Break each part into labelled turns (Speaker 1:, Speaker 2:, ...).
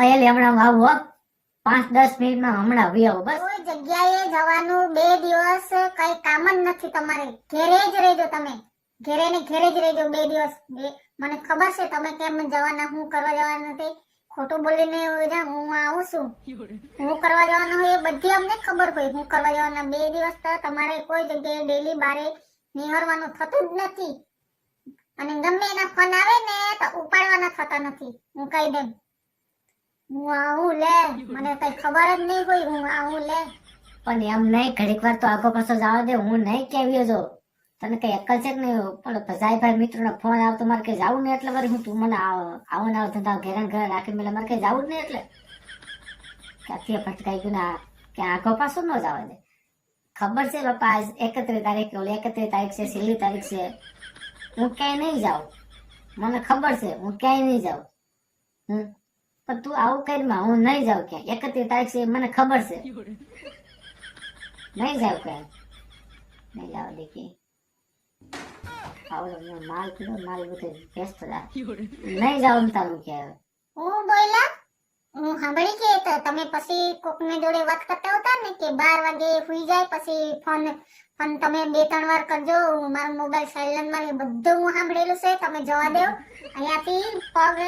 Speaker 1: અયેલી હમણાં આવું પાંચ, દસ મિનિટમાં હમણાં આવી આવો, બસ.
Speaker 2: કોઈ જગ્યાએ જવાનું બે દિવસ કઈ કામ જ નથી તમારે. ઘેરે જ રહેજો તમે. ઘેરે ને ઘેરે જ રહેજો બે દિવસ. મને ખબર છે તમે કેમ જવાના, હું કરવા જવાના નથી. ખોટું બોલીને હું આવું છું. હું કરવા જવાનું હોય એ બધી અમને ખબર હોય. હું કરવા જવાના બે દિવસ તો તમારે કોઈ જગ્યાએ ડેલી બારે નિહરવાનું થતું જ નથી. અને ગમે એના ફોન આવે ને તો ઉપાડવાના થતા નથી. હું કહી દઉં. હું આવું લે. મને કઈ ખબર જ નહીં હોય હું આવું લે.
Speaker 1: પણ એમ નહીં, ઘડીક વાર તો આગો પાછો જવા દે. હું નહીં કેવ્યો જો તને કઈ અક્કલ છે કે નહીં પણ ભજાઈભાઈ મિત્રોનો ફોન આવતો, મારે કઈ જવું નહીં એટલે મારે હું તું મને આવ- ને ધંધા ઘેર ઘરે રાખી મેલે. મારે કઈ જવું જ નહીં એટલે. ક્યાંથી ભટકાઈ ગયું ના કે આગો પાછો ન જવા દે. ખબર છે બાપા, આજ એકત્રીસ તારીખ, ઓલી એકત્રીસ તારીખ છે, છેલ્લી તારીખ છે. હું ક્યાંય નહીં જાઉં. મને ખબર છે, હું ક્યાંય નહીં જાઉં. હમ? પણ તું આવું કરી હું નહીં જાઉં ક્યાંય. એકત્રીસ તારીખ છે એ મને ખબર છે. નહીં જાવ ક્યાંય. નહીં જાવ દેખી આવડો માલ કીધો માલ બધો વ્યસ્ત રાખ. નહીં જાવ ને તારું ક્યાંય
Speaker 2: હું બોયલા હું સાંભળી કે તમે પછી કોકને જોડે વાત કરતા હતા ને કે બાર વાગે સુઈ જાય પછી ફોન ફોન તમે બે ત્રણ વાર કરજો મારો મોબાઈલ સાયલન્ટમાં બધું હું સાંભળેલું છે તમે જવા દો. અહીંયાથી પગ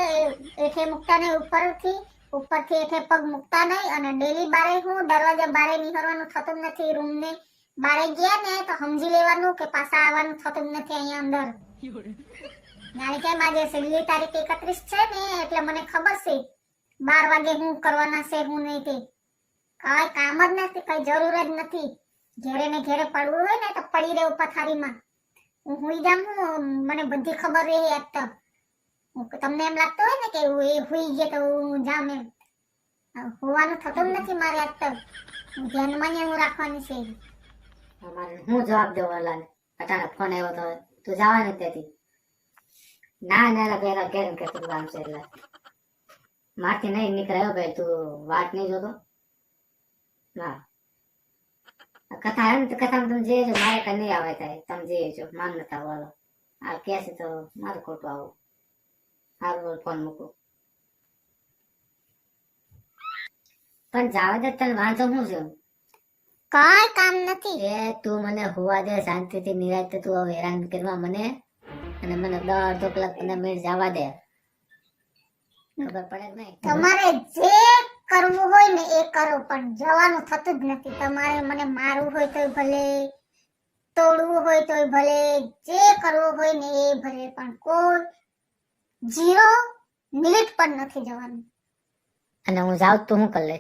Speaker 2: એઠે મૂકતા નહીં ઉપરથી ઉપરથી એઠે પગ મૂકતા નહીં અને ડેલી બારે હું દરવાજા બારે નીકળવાનું થતું જ નથી રૂમ ને બારે ગયા ને તો સમજી લેવાનું કે પાછા આવવાનું થતું જ નથી અહીંયા અંદર. મારી કેમ આજે છેલ્લી તારીખ એકત્રીસ છે ને એટલે મને ખબર છે બાર વાગે હું કરવાના છે, હું નહીં તે. કઈ કામ જ નથી, કઈ જરૂર જ નથી. ઘેરે ને ઘેરે પડવું હોય ને તો પડી રહેવું પથારીમાં. હું હુઈ જામ મને બધી ખબર રહે આજ તો. તમને એમ લાગતું હોય ને કે એ હુઈ ગયો તો હું જામ એમ. હોવાનું થતું જ નથી મારે આજ તો. હું ધ્યાનમાં ને હું રાખવાની છે.
Speaker 1: હું જવાબ દેવો ઓલાને અટાણે ફોન આવ્યો તો તું જવા ને તેથી ના ના પેલા ઘેર કે તું કામ છે એટલે મારથી નહીં નીકળાયો ભાઈ તું વાત નહીં જોતો. ના કથા એમ તો કથામાં તમે જે છો મારે કઈ નહીં આવે થાય તમે જે છો માન નતા બોલો આ કે છે તો મારે ખોટું આવું. બોલ ફોન મૂકું. પણ જાવા દે તને વાંધો શું છે?
Speaker 2: કોઈ કામ નથી.
Speaker 1: એ તું મને હોવા દે શાંતિથી નિરાંત તું હવે હેરાન કરવા મને. અને મને દોઢ અડધો કલાક પંદર મિનિટ જવા દે. ખબર પડે નહીં.
Speaker 2: તમારે જે કરવું હોય ને એ કરો પણ જવાનું થતું જ નથી. તમારે મને મારવું હોય તો ભલે તોડવું હોય તોય ભલે જે કરવું હોય ને એ ભલે પણ કોઈ જીરો મિનિટ પણ નથી જવાનું.
Speaker 1: અને હું જાઉં તો હું કરી લે